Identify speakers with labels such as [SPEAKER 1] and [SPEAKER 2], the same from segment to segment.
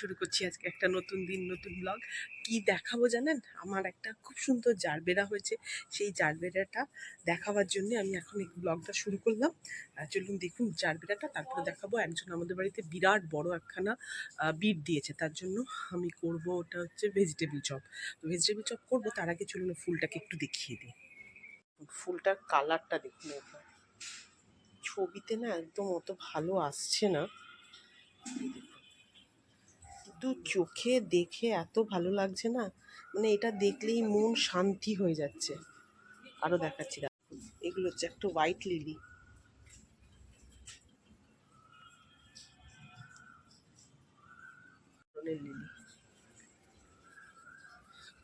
[SPEAKER 1] শুরু করছি আজকে একটা নতুন দিন, নতুন ব্লগ কি দেখাবো জানেন? আমার একটা খুব সুন্দর জারবেরা হয়েছে। সেই জারবেরাটা দেখাবার জন্য আমি এখন এই ব্লগটা শুরু করলাম। চলুন দেখুন জারবেরাটা। তারপরে দেখাবো একজন আমাদের বাড়িতে বিরাট বড় একখানা বিট দিয়েছে। তার জন্য আমি করব, ওটা হচ্ছে ভেজিটেবল চপ তো ভেজিটেবল চপ করব, তার আগে চলুন ফুলটাকে একটু দেখিয়ে দিই। ফুলটার কালারটা দেখুন ছবিতে না একদম অত ভালো আসছে না। কিন্তু চোখে দেখে এত ভালো লাগছে না মানে এটা দেখলেই মন শান্তি হয়ে যাচ্ছে। আরও দেখাচ্ছি এগুলো হচ্ছে একটা হোয়াইট লিলি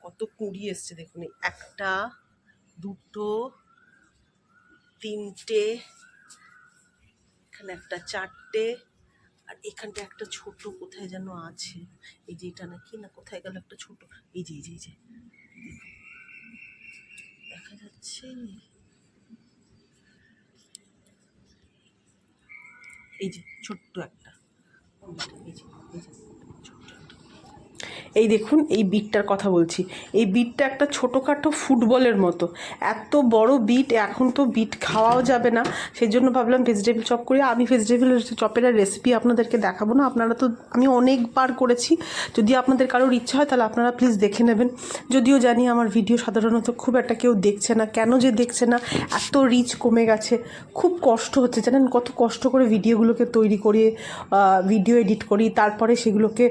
[SPEAKER 1] কত কুড়ি এসছে দেখুন একটা, দুটো, তিনটে, এখানে একটা চারটে আর এখানটা একটা ছোট কোথায় যেন আছে। এই যে এটা নাকি না, কোথায় গেল একটা ছোট? এই যে এই যে এই যে। দেখা যাচ্ছে। এই যে, ছোট্ট একটা। এই যে এই যে। এই দেখুন, এই বিটটার কথা বলছি। এই বিটটা একটা ছোটোখাটো ফুটবলের মতো। এত বড় বিট এখন তো বিট খাওয়াও যাবে না। সেই জন্য ভাবলাম ভেজিটেবল চপ করি। আমি ভেজিটেবল চপের রেসিপি আপনাদেরকে দেখাবো না। আপনারা তো, আমি অনেকবার করেছি। যদি আপনাদের কারোর ইচ্ছা হয়, তাহলে আপনারা প্লিজ দেখে নেবেন। যদিও জানি আমার ভিডিও সাধারণত খুব একটা কেউ দেখছে না। কেন যে দেখছে না? এত রিচ কমে গেছে। খুব কষ্ট হচ্ছে। জানেন, কত কষ্ট করে ভিডিওগুলোকে তৈরি করি ভিডিও এডিট করি, তারপরে সেগুলোকে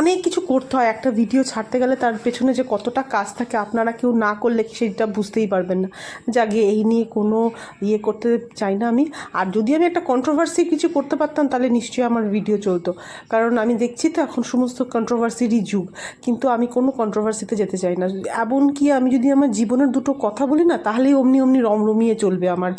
[SPEAKER 1] অনেক কিছু করতে হয়। একটা ভিডিও ছাড়তে গেলে তার পেছনে যে কতটা কাজ থাকে আপনারা কেউ না করলে সেটা বুঝতেই পারবেন না। যাকে, এই নিয়ে কোনো ইয়ে করতে চাই না আমি। আর যদি আমি একটা কন্ট্রোভার্সি কিছু করতে পারতাম, তাহলে নিশ্চয়ই আমার ভিডিও চলতো। কারণ আমি দেখছি তো এখন সমস্ত কন্ট্রোভার্সিরই যুগ। কিন্তু আমি কোনো কন্ট্রোভার্সিতে যেতে চাই না। এমনকি আমি যদি আমার জীবনের দুটো কথা বলি না, তাহলেই অমনি অমনি রমরমিয়ে চলবে আমার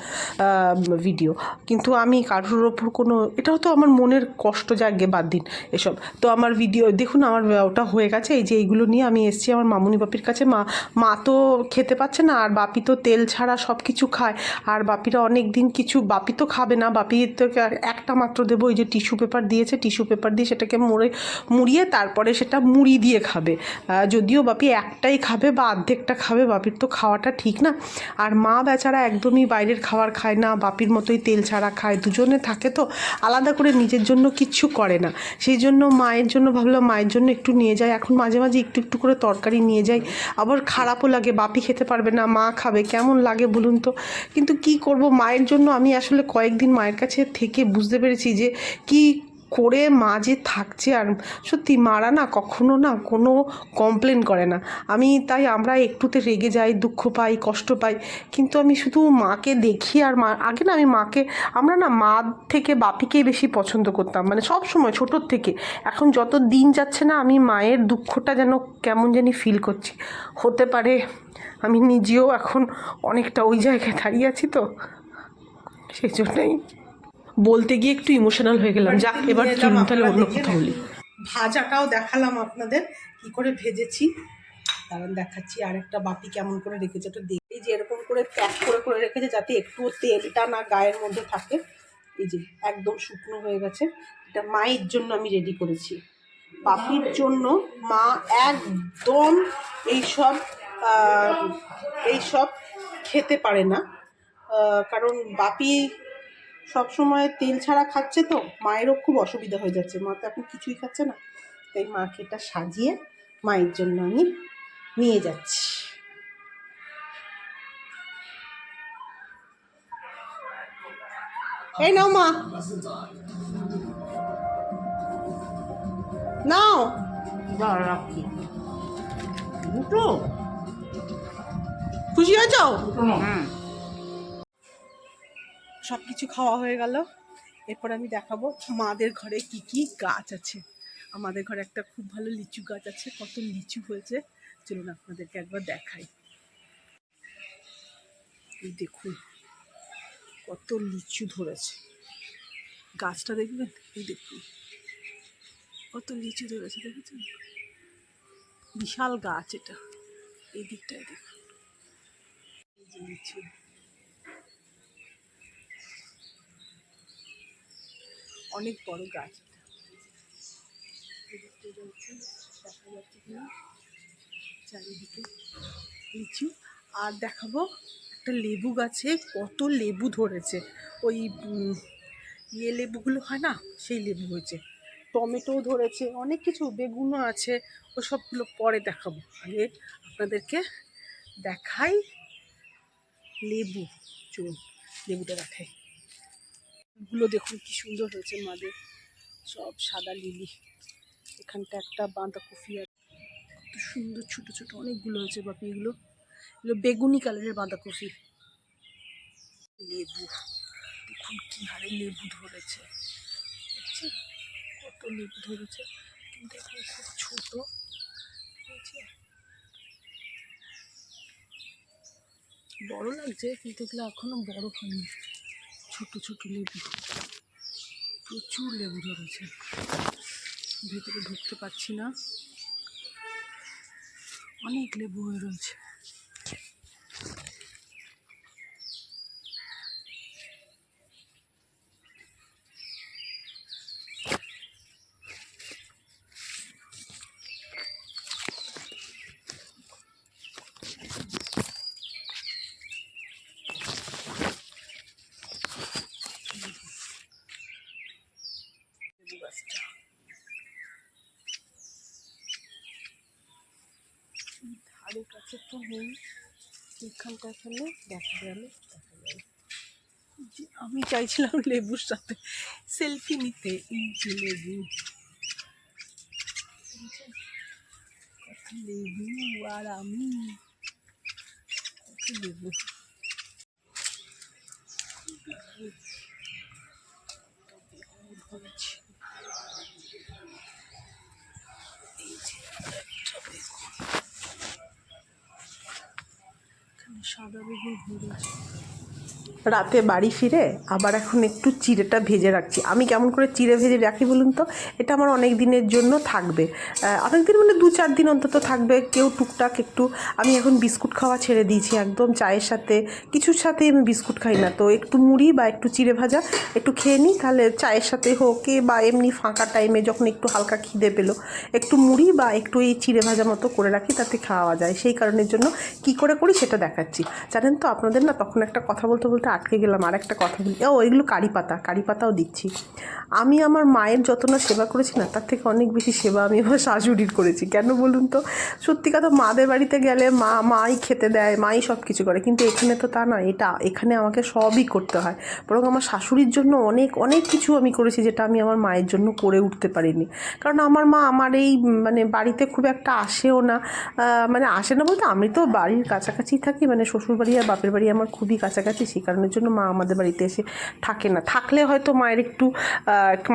[SPEAKER 1] ভিডিও কিন্তু আমি কারোর ওপর কোনো, এটাও তো আমার মনের কষ্ট, যাকে বাদ দিন এসব। তো আমার ভিডিও দেখুন, আমার, ওটা হয়ে গেছে। এই যে এইগুলো নিয়ে আমি এসেছি আমার মামুনি বাপির কাছে। মা মা তো খেতে পাচ্ছে না, আর বাপি তো তেল ছাড়া সব কিছু খায়। আর বাপিরা অনেক দিন কিছু, বাপি তো খাবে না, বাপি তো একটা মাত্র দেবো, ওই যে টিস্যু পেপার দিয়েছে, টিস্যু পেপার দিয়ে সেটাকে মুড়ে, মুড়িয়ে তারপরে সেটা মুড়ি দিয়ে খাবে। যদিও বাপি একটাই খাবে বা অর্ধেকটা খাবে, বাপির তো খাওয়াটা ঠিক না। আর মা বেচারা একদমই বাইরের খাবার খায় না, বাপির মতোই তেল ছাড়া খায়, দুজনে থাকে তো, আলাদা করে নিজের জন্য কিচ্ছু করে না। সেই জন্য মায়ের জন্য ভাবলাম, মায়ের জন্য একটু নিয়ে যায় এখন মাঝে মাঝে একটু একটু করে তরকারি নিয়ে যাই, আবার খারাপও লাগে, বাপি খেতে পারবে না, মা খাবে, কেমন লাগে বলুন তো? কিন্তু কি করব, মায়ের জন্য আমি আসলে কয়েকদিন মায়ের কাছে থেকে বুঝতে পেরেছি যে কি করে মা যে থাকছে আর সত্যি মারা না কখনো না কোনো কমপ্লেন করে না। আমি তাই আমরা একটুতে রেগে যাই, দুঃখ পাই, কষ্ট পাই। কিন্তু আমি শুধু মাকে দেখি আর মা, আগে না আমি মাকে, আমরা না মা থেকে বাপিকেই বেশি পছন্দ করতাম। মানে সব সময় ছোটোর থেকে। এখন যত দিন যাচ্ছে না আমি মায়ের দুঃখটা যেন কেমন জানি ফিল করছি। হতে পারে আমি নিজেও এখন অনেকটা ওই জায়গায় দাঁড়িয়ে আছি তো। সেই জন্যই বলতে গিয়ে একটু ইমোশনাল হয়ে গেলাম। যাক এবার চলুন তাহলে অন্য কথা বলি। ভাজাটাও দেখালাম আপনাদের কি করে ভেজেছি। কারণ দেখাচ্ছি আর একটা বাপি কেমন করে রেখেছে ওটা দেখি। যে এরকম করে প্যাক করে করে রেখেছে যাতে একটু তেলটা না গায়ের মধ্যে থাকে। এই যে একদম শুকনো হয়ে গেছে। এটা মায়ের জন্য আমি রেডি করেছি। বাপির জন্য মা একদম এইসব এইসব খেতে পারে না। কারণ বাপি সব সময় তেল ছাড়া খাচ্ছে তো মায়েরও খুব অসুবিধা হয়ে যাচ্ছে। মা তো এখন কিছুই খাচ্ছে না। তাই মাকে এটা সাজিয়ে মায়ের জন্য আমি নিয়ে যাচ্ছি। এই নাও মা। নাও।
[SPEAKER 2] রাখছি
[SPEAKER 1] দুটো? খুশি হয়েছ?
[SPEAKER 2] হুম।
[SPEAKER 1] সব কিছু খাওয়া হয়ে গেল। এরপর আমি দেখাবো মাদের ঘরে কি কি গাছ আছে। আমাদের ঘরে একটা খুব ভালো লিচু গাছ আছে, কত লিচু হয়েছে। চলুন আপনাদেরকে একবার দেখাই। এই দেখুন, কত লিচু ধরেছে। গাছটা দেখবেন? এই দেখুন, কত লিচু ধরেছে, দেখেছেন? বিশাল গাছ এটা। এই দিকটায় দেখুন। লিচু। অনেক বড় গাছ। দেখা যাচ্ছে কিনা চারিদিকে লিচু। আর দেখাবো একটা লেবু গাছে কত লেবু ধরেছে। ওই ইয়ে লেবুগুলো হয় না সেই লেবু হয়েছে। টমেটো ধরেছে অনেক কিছু বেগুনও আছে ওসবগুলো পরে দেখাবো। আগে আপনাদেরকে দেখাই লেবু। চুন লেবুটা দেখাই। গুলো দেখুন কি সুন্দর হয়েছে মাদের। সব সাদা লিলি। এখানটা একটা বাঁধাকপি আছে কত সুন্দর ছোট ছোট অনেকগুলো হয়েছে বাপি এগুলো। এগুলো বেগুনি কালারের বাঁধাকপি। লেবু। দেখুন কি হারে লেবু ধরেছে। কত লেবু ধরেছে। কিন্তু খুব ছোট। বড় লাগছে কিন্তু এগুলো এখনও বড় হয়নি। ছোট ছোট লেবু। প্রচুর লেবু ধরেছে। ভেতরে ঢুকতে পারছি না। অনেক লেবু হয়ে রয়েছে লেবু গাছটা ধারে কাছে তো নেই এখানটা এখানে দেখা গেল আমি চাইছিলাম লেবুর সাথে সেলফি নিতে এই যে লেবু? লেবু আর আমি লেবু বেগুন ধরেছে এই যে একটা বেগুন এখানে সাদা বেগুন ধরেছে রাতে বাড়ি ফিরে আবার এখন একটু চিড়েটা ভেজে রাখছি। আমি কেমন করে চিড়ে ভেজে রাখি বলুন তো? এটা আমার অনেক দিনের জন্য থাকবে। অনেক দিন মানে দু চার দিন অন্তত থাকবে। কেউ টুকটাক একটু, আমি এখন বিস্কুট খাওয়া ছেড়ে দিয়েছি একদম চায়ের সাথে। কিছুর সাথে আমি বিস্কুট খাই না। তো একটু মুড়ি বা একটু চিড়ে ভাজা একটু খেয়ে নিই, তাহলে চায়ের সাথে হোক বা এমনি ফাঁকা টাইমে যখন একটু হালকা খিদে পেল, একটু মুড়ি বা একটু এই চিড়ে ভাজা মতো করে রাখি, তাতে খাওয়া যায়। সেই কারণের জন্য কি করে করি সেটা দেখাচ্ছি। জানেন তো, আপনাদের না তখন একটা কথা বলতে বলতে আটকে গেলাম আর একটা কথা বলি। ও, এগুলো কারি পাতা, কারি পাতাও দিচ্ছি। আমি আমার মায়ের যত না সেবা করেছি না, তার থেকে অনেক বেশি সেবা আমি আমার শাশুড়ির করেছি। কেন বলুন তো? সত্যি কথা, মাদের বাড়িতে গেলে মা, মাই খেতে দেয়, মাই সব কিছু করে। কিন্তু এখানে তো তা না, এটা, এখানে আমাকে সবই করতে হয়। বরং আমার শাশুড়ির জন্য অনেক অনেক কিছু আমি করেছি যেটা আমি আমার মায়ের জন্য করে উঠতে পারিনি। কারণ আমার মা আমার এই মানে বাড়িতে খুব একটা আসেও না। মানে আসে না বলতে আমি তো বাড়ির কাছাকাছি থাকি মানে শ্বশুর বাড়ি আর বাপের বাড়ি আমার খুবই কাছাকাছি, সেই কারণের জন্য মা আমাদের বাড়িতে এসে থাকে না। থাকলে হয়তো মায়ের একটু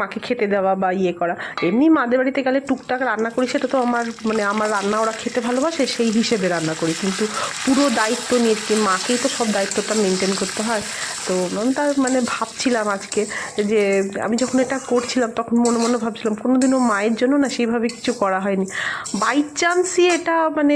[SPEAKER 1] মাকে খেতে দেওয়া বা ইয়ে করা। এমনি মাদের বাড়িতে গেলে টুকটাক রান্না করি, সেটা তো আমার মানে আমার রান্না ওরা খেতে ভালোবাসে, সেই হিসেবে রান্না করি। কিন্তু পুরো দায়িত্ব নিয়ে মাকেই তো সব দায়িত্বটা মেনটেন করতে হয়। তো আমি তার মানে ভাবছিলাম আজকে যে, আমি যখন এটা করছিলাম তখন মনে মনে ভাবছিলাম, কোনোদিনও মায়ের জন্য না সেইভাবে কিছু করা হয়নি। বাই চান্সই এটা মানে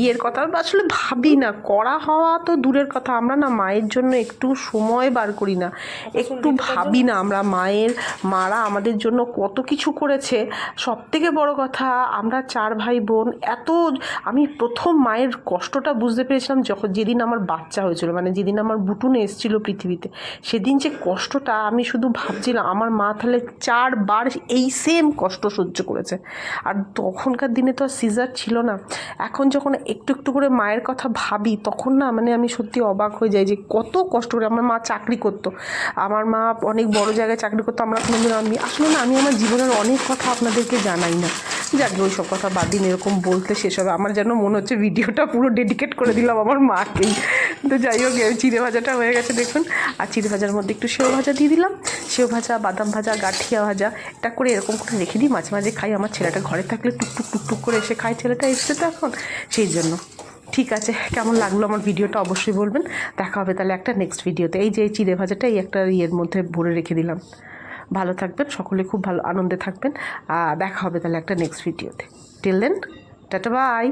[SPEAKER 1] ইয়ের কথা আসলে ভাবি না। করা হওয়া তো দূরের কথা। আমরা না মায়ের জন্য একটু সময় বার করি না। একটু ভাবি না আমরা মায়ের মারা আমাদের জন্য কত কিছু করেছে। সব থেকে বড় কথা আমরা চার ভাই বোন এত আমি প্রথম মায়ের কষ্টটা বুঝতে পেরেছিলাম যখন যেদিন আমার বাচ্চা হয়েছিল মানে যেদিন আমার বুটুনে এসেছিল পৃথিবীতে। সেদিন যে কষ্টটা আমি শুধু ভাবছিলাম আমার মা তাহলে চারবার এই সেম কষ্ট সহ্য করেছে। আর তখনকার দিনে তো আর সিজার ছিল না। এখন যখন একটু একটু করে মায়ের কথা ভাবি তখন না মানে আমি সত্যি অবাক হয়ে যাই যে কত কষ্ট করে আমার মা চাকরি করতো। আমার মা অনেক বড় জায়গায় চাকরি করতো। আমরা কোনোদিন আমি, আসলে না, আমি আমার জীবনের অনেক কথা আপনাদেরকে জানাই না। যাক, ওই সব কথা বাদ দিন, এরকম বলতে শেষ হবে। আমার যেন মনে হচ্ছে ভিডিওটা পুরো ডেডিকেট করে দিলাম আমার মাকেই তো যাই হোক চিড়ে ভাজাটা হয়ে গেছে, দেখুন। আর চিড়ে ভাজার মধ্যে একটু সেও ভাজা দিয়ে দিলাম। সেও ভাজা, বাদাম ভাজা, গাঠিয়া ভাজা, এটা করে এরকম করে রেখে দিই। মাঝে মাঝে খাই। আমার ছেলেটা ঘরে থাকলে টুকটুক টুকটুক করে এসে খায়। ছেলেটা এসছে তো এখন। সেই জন্য। ঠিক আছে, কেমন লাগল আমার ভিডিওটা অবশ্যই বলবেন। দেখা হবে তাহলে একটা নেক্সট ভিডিওতে এই যে চিড়ে ভাজাটা, এই একটা ইয়ের মধ্যে ভরে রেখে দিলাম। ভালো থাকবেন, সকলে খুব ভালো আনন্দে থাকবেন। দেখা হবে তাহলে একটা নেক্সট ভিডিওতে টেল দেন টাটা বাই